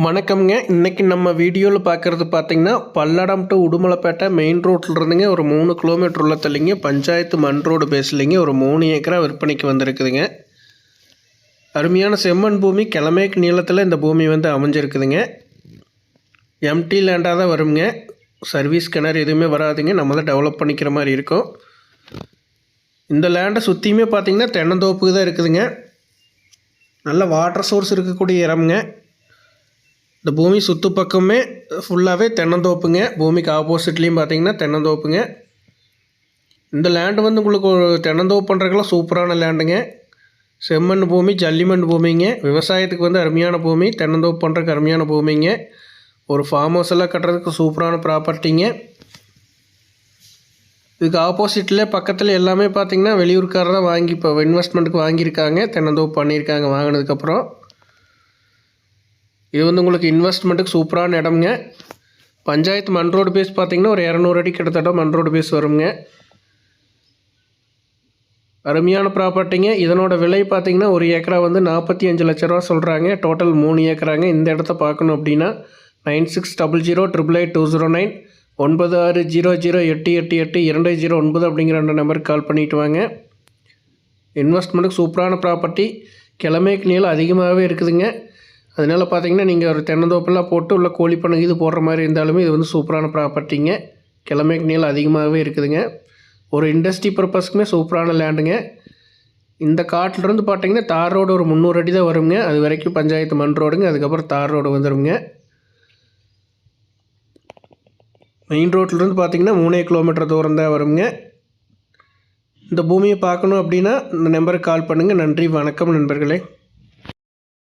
வணக்கம்ங்க. இன்றைக்கி நம்ம வீடியோவில் பார்க்குறது பார்த்தீங்கன்னா பல்லடம் டு உடுமலைப்பேட்டை மெயின் ரோட்டில் இருந்துங்க. ஒரு மூணு கிலோமீட்டர் உள்ள தள்ளிங்க. பஞ்சாயத்து மண் ரோடு பேசலிங்க ஒரு மூணு ஏக்கரா விற்பனைக்கு வந்திருக்குதுங்க. அருமையான செம்மண் பூமி. கிழமைக்கு நீளத்தில் இந்த பூமி வந்து அமைஞ்சிருக்குதுங்க. எம்டி லேண்டாக தான் வருங்க. சர்வீஸ் கிணறு எதுவுமே வராதுங்க. நம்ம தான் டெவலப் பண்ணிக்கிற மாதிரி இருக்கும். இந்த லேண்டை சுற்றியுமே பார்த்தீங்கன்னா தென்னந்தோப்புக்கு தான் இருக்குதுங்க. நல்ல வாட்டர் சோர்ஸ் இருக்கக்கூடிய இடம்ங்க. இந்த பூமி சுற்று பக்கமே ஃபுல்லாகவே தென்னந்தோப்புங்க. பூமிக்கு ஆப்போசிட்லேயும் பார்த்தீங்கன்னா தென்னந்தோப்புங்க. இந்த லேண்டு வந்து உங்களுக்கு ஒரு தென்னந்தோப்பு பண்ணுறதுக்கெல்லாம் சூப்பரான லேண்டுங்க செம்மண் பூமி ஜல்லிமண் பூமிங்க. விவசாயத்துக்கு வந்து அருமையான பூமி தென்னந்தோப்பு பண்ணுறதுக்கு அருமையான பூமிங்க. ஒரு ஃபார்ம் ஹவுஸ் எல்லாம் கட்டுறதுக்கு சூப்பரான ப்ராப்பர்ட்டிங்க இதுக்கு ஆப்போசிட்டில் பக்கத்தில் எல்லாமே பார்த்தீங்கன்னா வெளியூர்காரர் தான் வாங்கி இப்போ இன்வெஸ்ட்மெண்ட்டுக்கு வாங்கியிருக்காங்க. தென்னந்தோப்பு பண்ணியிருக்காங்க வாங்கினதுக்கப்புறம். இது வந்து உங்களுக்கு இன்வெஸ்ட்மெண்ட்டுக்கு சூப்பரான இடம்ங்க. பஞ்சாயத்து மண் ரோடு பேஸ் பார்த்தீங்கன்னா ஒரு இரநூறு அடி கிட்டத்தட்ட மண் ரோடு பேஸ் வருங்க. அருமையான ப்ராப்பர்ட்டிங்க இதனோட விலை பார்த்தீங்கன்னா ஒரு ஏக்கரா வந்து நாற்பத்தி அஞ்சு லட்ச ரூபா சொல்கிறாங்க டோட்டல் மூணு ஏக்கராங்க. இந்த இடத்த பார்க்கணும் அப்படின்னா nine six double zero triple eight two zero nine ஒன்பது ஆறு ஜீரோ ஜீரோ எட்டு எட்டு எட்டு இரண்டு ஜீரோ ஒன்பது அப்படிங்கிற ரெண்டு நம்பருக்கு கால் பண்ணிட்டு வாங்க. இன்வெஸ்ட்மெண்ட்டுக்கு சூப்பரான ப்ராப்பர்ட்டி கிழமைக்கு நீளம் அதிகமாகவே இருக்குதுங்க. அதனால் பார்த்தீங்கன்னா நீங்கள் ஒரு தென்னந்தோப்பெல்லாம் போட்டு உள்ள கோழி பண்ணை இது போடுற மாதிரி இருந்தாலுமே இது வந்து சூப்பரான ப்ராப்பர்ட்டிங்க கிழமைக்கு நீளம் அதிகமாகவே இருக்குதுங்க. ஒரு இண்டஸ்ட்ரி பர்பஸ்க்குமே சூப்பரான லேண்டுங்க இந்த காட்டிலேருந்து பார்த்தீங்கன்னா தார் ரோடு ஒரு முந்நூறு அடி தான் வருங்க. அது வரைக்கும் பஞ்சாயத்து மண் ரோடுங்க. அதுக்கப்புறம் தார் ரோடு வந்துடுங்க மெயின் ரோட்லேருந்து பார்த்தீங்கன்னா மூணே கிலோமீட்டர் தூரம் தான் வருங்க. இந்த பூமியை பார்க்கணும் அப்படின்னா இந்த நம்பருக்கு கால் பண்ணுங்கள் நன்றி. வணக்கம் நண்பர்களே.